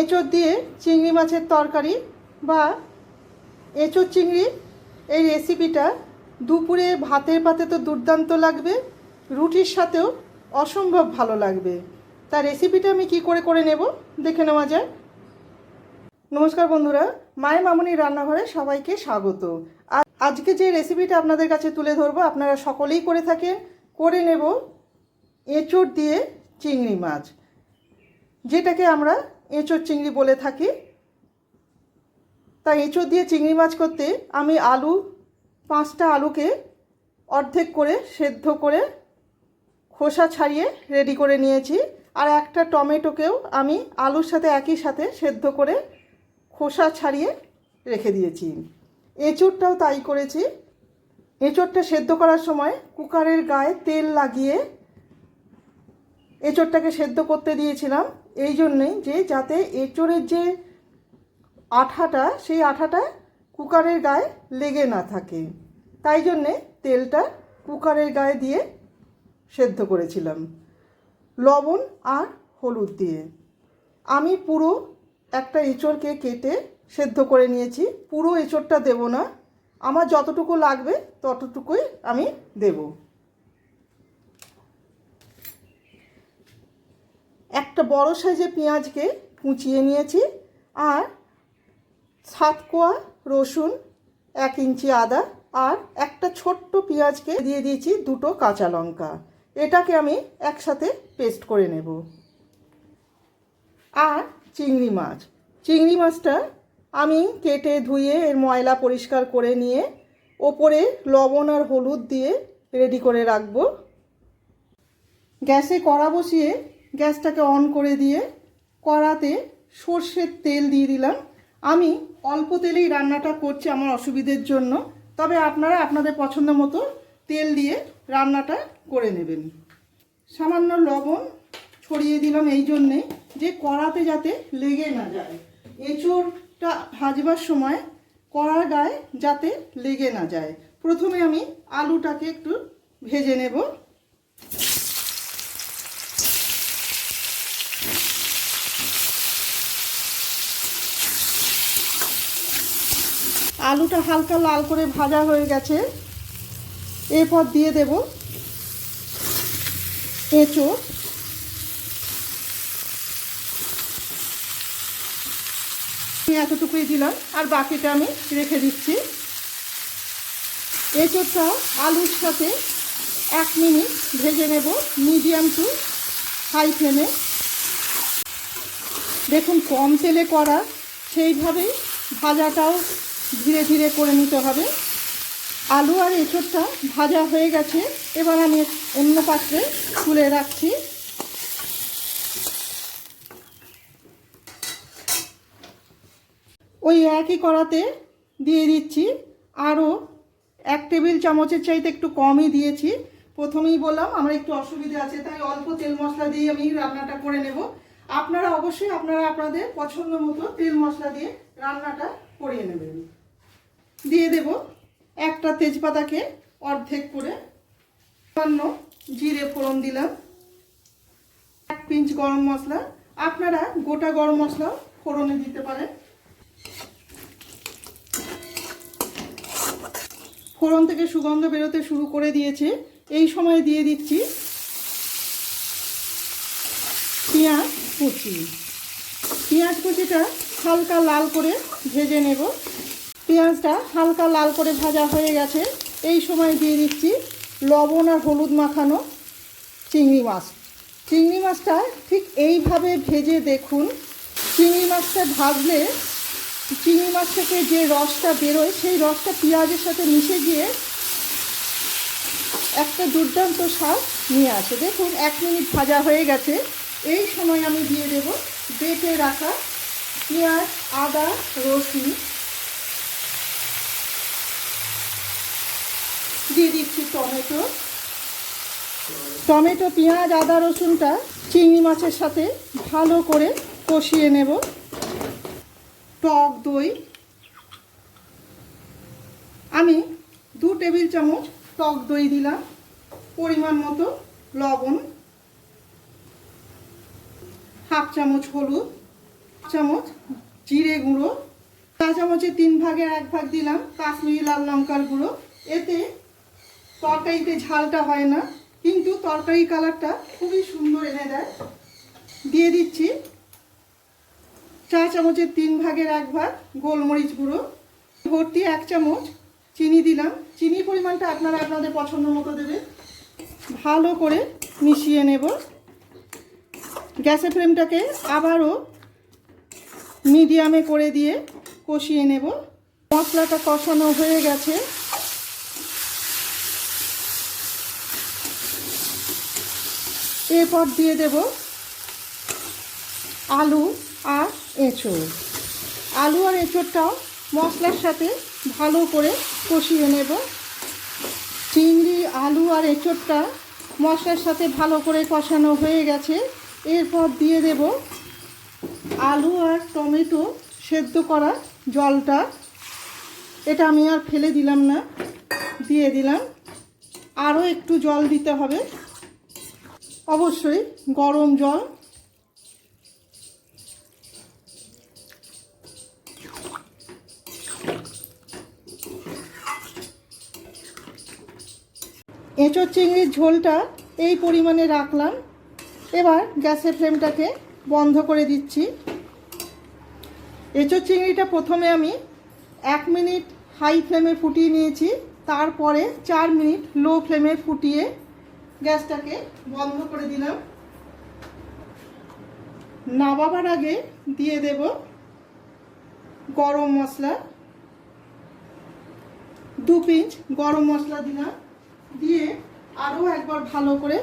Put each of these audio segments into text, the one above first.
এঁচোড় দিয়ে চিংড়ি মাছের তরকারি বা এঁচোড় চিংড়ি, এই রেসিপিটা দুপুরে ভাতের পাতে তো দুর্দান্ত লাগবে, রুটির সাথেও অসম্ভব ভালো লাগবে। তা রেসিপিটা আমি কি করে করে নেব দেখে নেওয়া যায় নমস্কার বন্ধুরা, মায়ের মামনির রান্নাঘরে সবাইকে স্বাগত। আজকে যে রেসিপিটা আপনাদের কাছে তুলে ধরবো, আপনারা সকলেই করে থাকেন, করে নেব এঁচোড় দিয়ে চিংড়ি মাছ। যেটাকে আমরা এঁচোড় চিংড়ি বলে থাকি। তাই এঁচোড় দিয়ে চিংড়ি মাছ করতে আমি আলু, পাঁচটা আলুকে অর্ধেক করে সেদ্ধ করে খোসা ছাড়িয়ে রেডি করে নিয়েছি। আর একটা টমেটোকেও আমি আলুর সাথে একই সাথে সেদ্ধ করে খোসা ছাড়িয়ে রেখে দিয়েছি। এঁচোড়টাও তাই করেছি। এঁচোড়টা সেদ্ধ করার সময় কুকারের গায়ে তেল লাগিয়ে এঁচোড়টাকে সেদ্ধ করতে দিয়েছিলাম। এই জন্যেই যে যাতে এঁচোড়ের যে আঠাটা, সেই আঠাটা কুকারের গায়ে লেগে না থাকে। তাই জন্যে তেলটা কুকারের গায়ে দিয়ে সেদ্ধ করেছিলাম। লবণ আর হলুদ দিয়ে। আমি পুরো একটা এঁচোড়কে কেটে সেদ্ধ করে নিয়েছি। পুরো এঁচোড়টা দেব না। আমার যতটুকু লাগবে ততটুকুই আমি দেব। একটা বড় সাইজের পেঁয়াজকে কুচিয়ে নিয়েছি আর সাত কোয়া রসুন, এক ইঞ্চি আদা আর একটা ছোট্ট পেঁয়াজকে দিয়ে দিয়েছি দুটো কাঁচা লঙ্কা। এটাকে আমি একসাথে পেস্ট করে নেব। আর চিংড়ি মাছ। চিংড়ি মাছটা আমি কেটে ধুয়ে এর ময়লা পরিষ্কার করে নিয়ে ওপরে লবণ আর হলুদ দিয়ে রেডি করে রাখব। গ্যাসে কড়া বসিয়ে গ্যাসটাকে অন করে দিয়ে কড়াতে সর্ষের তেল দিয়ে দিলাম। আমি অল্প তেলেই রান্নাটা করছি আমার অসুবিধের জন্য। তবে আপনারা আপনাদের পছন্দ মতো তেল দিয়ে রান্নাটা করে নেবেন। সামান্য লবণ ছড়িয়ে দিলাম এই জন্যে যে কড়াতে যাতে লেগে না যায়। এঁচোড়টা ভাজবার সময় কড়ার গায়ে যাতে লেগে না যায়। প্রথমে আমি আলুটাকে একটু ভেজে নেব। আলুটা হালকা লাল করে ভাজা হয়ে গেছে। এরপর দিয়ে দেব এঁচোড় আমি এতটুকুই দিলাম, আর বাকিটা আমি রেখে দিচ্ছি। এঁচোড়টা আলুর সাথে এক মিনিট ভেজে নেব মিডিয়াম টু হাই ফ্লেমে। দেখুন, কম তেলে করা, সেইভাবেই ভাজাটাও ধীরে ধীরে করে নিতে হবে। আলু আর এঁচোড়টা ভাজা হয়ে গেছে। এবার আমি অন্য পাত্রে তুলে রাখছি। ওই একই কড়াতে দিয়ে দিচ্ছি। আরও এক টেবিল চামচের চাইতে একটু কমই দিয়েছি। প্রথমেই বললাম, আমার একটু অসুবিধা আছে, তাই অল্প তেল মশলা দিয়ে আমি রান্নাটা করে নেব। আপনারা অবশ্যই আপনারা আপনাদের পছন্দ মতো তেল মশলা দিয়ে রান্নাটা করিয়ে নেবেন। দিয়ে দেব একটা তেজপাতাকে অর্ধেক করে। সামান্য জিরে ফোড়ন দিলাম। এক পিঞ্চ গরম মশলা। আপনারা গোটা গরম মশলা ফোড়নে দিতে পারেন। ফোড়ন থেকে সুগন্ধ বেরোতে শুরু করে দিয়েছে। এই সময় দিয়ে দিচ্ছি পেঁয়াজ কুচি। পেঁয়াজ কুচিটা হালকা লাল করে ভেজে নেব। পেঁয়াজটা হালকা লাল করে ভাজা হয়ে গেছে। এই সময় দিয়ে দিচ্ছি লবণ আর হলুদ মাখানো চিংড়ি মাছ। চিংড়ি মাছটা ঠিক এইভাবে ভেজে দেখুন। চিংড়ি মাছটা ভাজলে চিংড়ি মাছ থেকে যে রসটা বেরোয়, সেই রসটা পেঁয়াজের সাথে মিশে গিয়ে একটা দুর্দান্ত স্বাদ নিয়ে আসে। দেখুন, এক মিনিট ভাজা হয়ে গেছে। এই সময় আমি দিয়ে দেব বেটে রাখা পেঁয়াজ, আদা, রসুন। দিয়ে দিচ্ছি টমেটো। টমেটো, পেঁয়াজ, আদা, রসুনটা চিংড়ি মাছের সাথে ভালো করে কষিয়ে নেব। টক দই। আমি দু টেবিল চামচ টক দই দিলাম, পরিমাণ মতো লবণ। হাফ চামচ হলুদ চামচ জিরে গুঁড়ো। চা তিন ভাগের এক ভাগ দিলাম কাশ্মীরি লাল লঙ্কার গুঁড়ো। এতে তরকারিতে ঝালটা হয় না, কিন্তু তরকারি কালারটা খুবই সুন্দর এনে দেয়। দিয়ে দিচ্ছি চা চামচের তিন ভাগের এক ভাগ গোলমরিচ গুঁড়ো। ভর্তি এক চামচ চিনি দিলাম। চিনি পরিমাণটা আপনারা আপনাদের পছন্দ মতো দেবেন। ভালো করে মিশিয়ে নেব। গ্যাসের ফ্লেমটাকে আবারও মিডিয়ামে করে দিয়ে কষিয়ে নেব। মশলাটা কষানো হয়ে গেছে। এরপর দিয়ে দেব আলু আর এঁচড়। আলু আর এঁচড়টাও মশলার সাথে ভালো করে কষিয়ে নেব। চিংড়ি, আলু আর এঁচড়টা মশলার সাথে ভালো করে কষানো হয়ে গেছে। এরপর দিয়ে দেব আলু আর টমেটো সেদ্ধ করা জলটা। এটা আমি আর ফেলে দিলাম না। দিয়ে দিলাম। আরও একটু জল দিতে হবে। অবশ্যই গরম জল। এঁচোড় চিংড়ির ঝোলটা এই পরিমাণে রাখলাম। এবার গ্যাসের ফ্লেমটাকে বন্ধ করে দিচ্ছি। এঁচোড় চিংড়িটা প্রথমে আমি এক মিনিট হাই ফ্লেমে ফুটিয়ে নিয়েছি, তারপরে চার মিনিট লো ফ্লেমে ফুটিয়ে গ্যাসটাকে বন্ধ করে দিলাম। নাবাবার আগে দিয়ে দেব গরম মশলা। দু পিঞ্চ গরম মশলা দিলাম। দিয়ে আরও একবার ভালো করে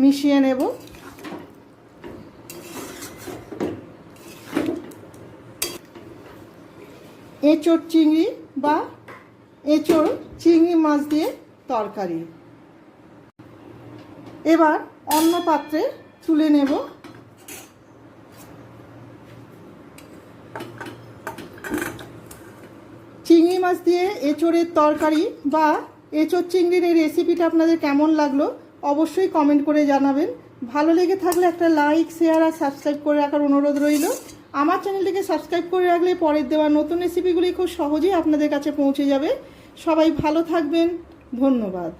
মিশিয়ে নেব। এঁচোড় চিংড়ি বা এঁচোড় চিংড়ি মাছ দিয়ে তরকারি। এবার অন্য পাত্রে তুলে নেব। চিংড়ি মাছ দিয়ে এঁচোড়ের তরকারি বা এঁচোড় চিংড়ির এই রেসিপিটা আপনাদের কেমন লাগল অবশ্যই কমেন্ট করে জানাবেন। ভালো লেগে থাকলে একটা লাইক শেয়ার আর সাবস্ক্রাইব করে রাখার অনুরোধ রইল। আমার চ্যানেলটিকে সাবস্ক্রাইব করে রাখলে পরের দেওয়া নতুন রেসিপিগুলি খুব সহজেই আপনাদের কাছে পৌঁছে যাবে। সবাই ভালো থাকবেন। ধন্যবাদ।